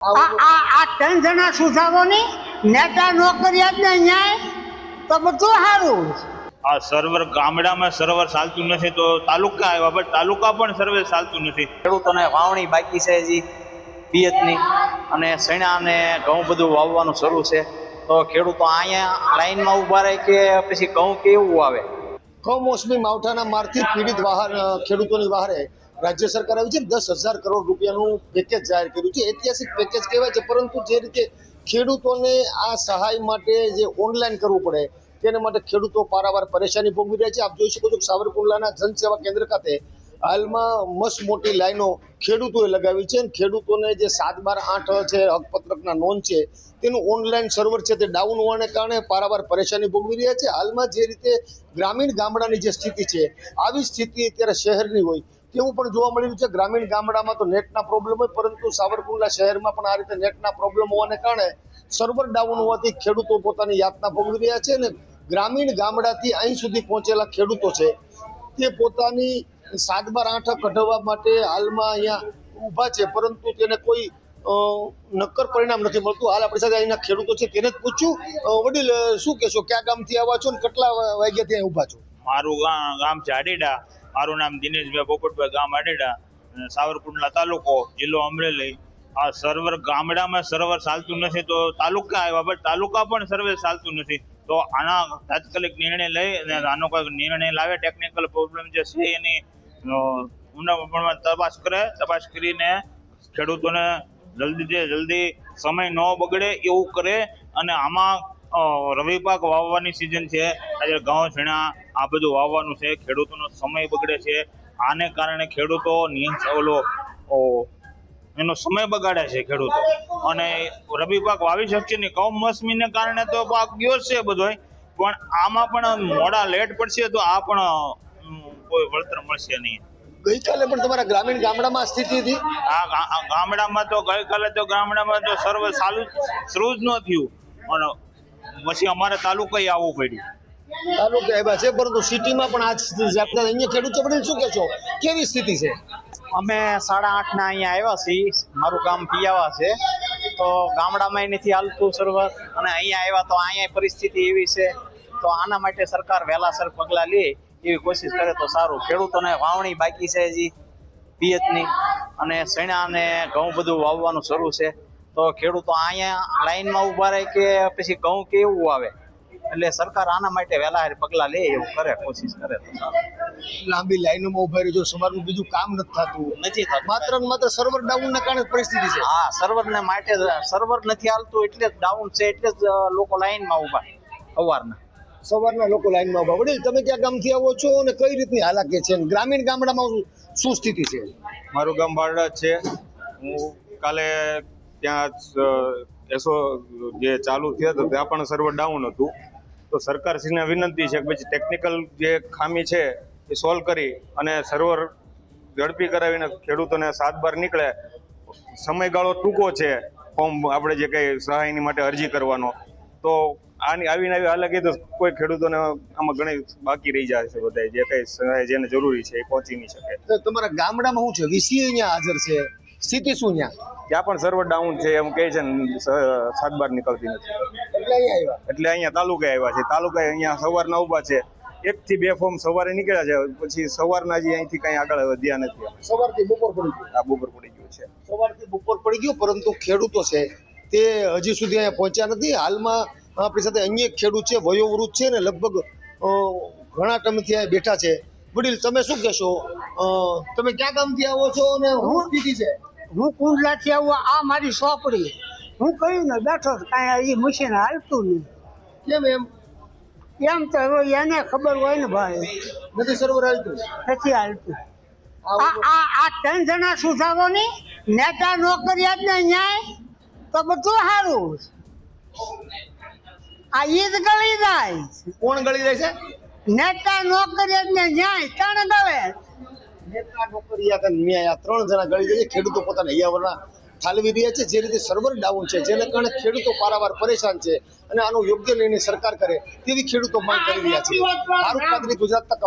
આ આ આ ત્રણ જણા સુધારોની નેતા નોકરિયાત ને ન્યાય? તો બધું સારું. આ સર્વર ગામડામાં સર્વર ચાલતું નથી તો તાલુકા આવ્યા પણ તાલુકા પણ સર્વર ચાલતું નથી. ખેડૂતોને વાવણી બાકી છે હજી પિયતની અને સણા અને ઘઉં બધું વાવવાનું શરૂ છે. તો ખેડૂતો અહીંયા લાઈનમાં ઊભા રહે કે પછી ઘઉં કેવું આવે? કમોસમી માવઠાના મારથી પીડિત વાહન ખેડૂતોની વહારે રાજ્ય સરકાર આવી છે દસ હજાર કરોડ રૂપિયાનું પેકેજ જાહેર કર્યું છે. ઐતિહાસિક પેકેજ કહેવાય છે, પરંતુ જે રીતે ખેડૂતોને આ સહાય માટે જે ઓનલાઈન કરવું પડે, તેના માટે ખેડૂતો પારાવાર પરેશાની ભોગવી રહ્યા છે. આપ જોઈ શકો છો કે સાવરકુંડલાના જનસેવા કેન્દ્ર ખાતે હાલમાં મસ્ત મોટી લાઈનો ખેડૂતોએ લગાવી છે અને ખેડૂતોને જે સાત બાર આઠ છે હકપત્રકના નોંધ છે, તેનું ઓનલાઈન સર્વર છે તે ડાઉન હોવાને કારણે પારાવાર પરેશાની ભોગવી રહ્યા છે. હાલમાં જે રીતે ગ્રામીણ ગામડાની જે સ્થિતિ છે, આવી સ્થિતિ અત્યારે શહેરની હોય તેવું પણ જોવા મળી છે. ગ્રામીણ ગામડામાં તો નેટના પ્રોબ્લેમ હોય, પરંતુ સાવરકુંડલા શહેરમાં પણ આ રીતે નેટના પ્રોબ્લેમ હોવાને કારણે સર્વર ડાઉન હોવાથી ખેડૂતો પોતાની યાતના ભોગવી રહ્યા છે અને ગ્રામીણ ગામડાથી અહીં સુધી પહોંચેલા ખેડૂતો છે, તે પોતાની સાત બાર આઠ કઢાવવા માટે હાલમાં અહીંયા ઊભા છે, પરંતુ તેને કોઈ નક્કર પરિણામ નથી મળતું. હાલ આપણી સાથે અહીંના ખેડૂતો છે, તેને જ પૂછ્યું વડીલ, શું કહેશો? ક્યાં ગામથી આવા છો ને કેટલા વાગ્યાથી અહીં ઊભા છો? મારું ગામ છે આડેડા મારું નામ દિનેશભાઈ પોપટભાઈ ગામ આડેડા સાવરકુંડલા તાલુકો જિલ્લો અમરેલી. આ સર્વર ગામડામાં સર્વર ચાલતું નથી તો તાલુકા આવ્યા બટ તાલુકા પણ સર્વે ચાલતું નથી. તો આના તાત્કાલિક નિર્ણય લઈ અને આનો કોઈ નિર્ણય લાવે ટેકનિકલ પ્રોબ્લેમ જે છે એની ઊંડાણમાં તપાસ કરે. તપાસ કરીને ખેડૂતોને જલ્દીથી જલ્દી સમય ન બગડે એવું કરે. અને આમાં રવિ પાક વાવવાની સિઝન છે. આજે ઘઉં, ઝીણા આ બધું વાવવાનું છે. ખેડૂતોનો સમય બગડે છે. આને કારણે ખેડૂતો નિયંત્ર ઓલો એનો સમય બગાડે છે ખેડૂતો. અને રવિ પાક વાવી શકશે નહીં. કમોસમીને કારણે તો પાક ગયો છે બધોય પણ આમાં પણ મોડા લેટ પડશે તો આ પણ કોઈ વળતર મળશે નહીં. ગઈકાલે પણ તમારા ગ્રામીણ ગામડામાં સ્થિતિ હતી? આ ગામડામાં તો ગઈકાલે તો ગામડામાં તો સર્વ સારું શરૂ જ ન થયું. અને પછી અમારે તાલુકાએ આવવું પડ્યું. તાલુકે આવ્યા છે, પરંતુ સિટીમાં પણ આ સ્થિતિ છે. આપણે અહીંયા ખેડૂતો વડીલ શું કહેશો કેવી સ્થિતિ છે? અમે સાડા આઠના અહીંયા આવ્યા છીએ. મારું ગામ પિયાવા છે. તો ગામડામાં નથી હાલતું સર્વર અને અહીંયા આવ્યા તો અહીંયા પરિસ્થિતિ એવી છે. તો આના માટે સરકાર વહેલાસર પગલાં લે એવી કોશિશ કરે તો સારું. ખેડૂતોને વાવણી બાકી છે હજી પિયતની અને સણા અને ઘઉં બધું વાવવાનું શરૂ છે. તો ખેડૂતો અહીંયા લાઈનમાં ઊભા રહે કે પછી ઘઉં કેવું આવે? એટલે સરકાર આના માટે વહેલા પગલાં લે એવું કરે કોશિશ કરે લાંબી લાઈનોમાં ઊભા રહેજો સવારનું બીજું કામ નથી થતું. નથી થતું. માત્ર ને માત્ર સર્વર ડાઉનના કારણે પરિસ્થિતિ છે. હા સર્વરને માટે સર્વર નથી હાલતું એટલે જ ડાઉન છે એટલે જ લોકો લાઈનમાં ઊભા સવારના. સવારના લોકો લાઈનમાં ઊભા. વડીલ તમે ક્યાં ગામથી આવો છો અને કઈ રીતની હાલાકી છે? અને ગ્રામીણ ગામડામાં શું સ્થિતિ છે? મારું ગામ બારડા છે. હું કાલે ત્યાં એસો જે ચાલુ થયો હતો, ત્યાં પણ સર્વર ડાઉન હતું. તો સરકારશ્રીને વિનંતી છે કે પછી ટેકનિકલ જે ખામી છે, એ સોલ્વ કરી અને સર્વર ઝડપી કરાવીને ખેડૂતોને સાત બાર નીકળે. સમયગાળો ટૂંકો છે, ફોર્મ આપણે જે કંઈ સહાયની માટે અરજી કરવાનો. તો આની આવીને આવી હાલાકી તો કોઈ ખેડૂતોને આમાં ઘણી બાકી રહી જાય છે બધા જે કંઈ સહાય જેને જરૂરી છે એ પહોંચી નહીં શકે. તમારા ગામડામાં શું છે? વીસી અહીંયા હાજર છે. સ્થિતિ શું ત્યાં ત્યાં પણ સર્વર ડાઉન છે એમ કહે છે ને સાત બાર નીકળતી નથી. એટલે અહીંયા આવ્યા? એટલે અહીંયા તાલુકે આવ્યા છે. તાલુકા અહીંયા સવારના ઊભા છે. એક થી બે ફોર્મ સવારે નીકળ્યા છે. પછી સવારના જે અહીંથી કઈ આગળ વધ્યા નથી. સવારથી બપોર પડી ગયું? આ બપોર પડી ગયું છે. સવારથી બપોર પડી ગયું પરંતુ ખેડૂતો છે. તે હજી સુધી અહીંયા પહોંચ્યા નથી. હાલમાં આપણી સાથે અન્ય એક ખેડૂત છે વયોવૃદ્ધ છે ને લગભગ ઘણા ટાઈમથી અહીંયા બેઠા છે. વડીલ તમે શું કહેશો? તમે ક્યાં ગામથી આવો છો અને શું સ્થિતિ છે? હું કુંડલાથી આવું આ મારી સોપડી. હું કહ્યું ને બેઠો કાંઈ એ મશીન હાલતું નહીં. કેમ એમ? એમ તો હવે એને ખબર હોય ને ભાઈ. નથી સર્વર હાલતું? નથી હાલતું. આ આ આ ત્રણ જણા સુધારોની નેતા નોકરિયાત ને ન્યાય તો બધું સારું આ ઈદ ગળી જાય. કોણ ગળી જાય છે? નેતા નોકરિયાત ને ન્યાય ત્રણ ગળે. ત્રણ જણા ગળી જાય છે ખેડૂતો પોતાના હૈયાવરના ઠાલવી રહ્યા છે જે રીતે સર્વર ડાઉન છે જેને કારણે ખેડૂતો પારાવાર પરેશાન છે અને આનો યોગ્ય નિર્ણય સરકાર કરે તેવી ખેડૂતો માંગ કરી રહ્યા છે. આ કાદરી ગુજરાત તક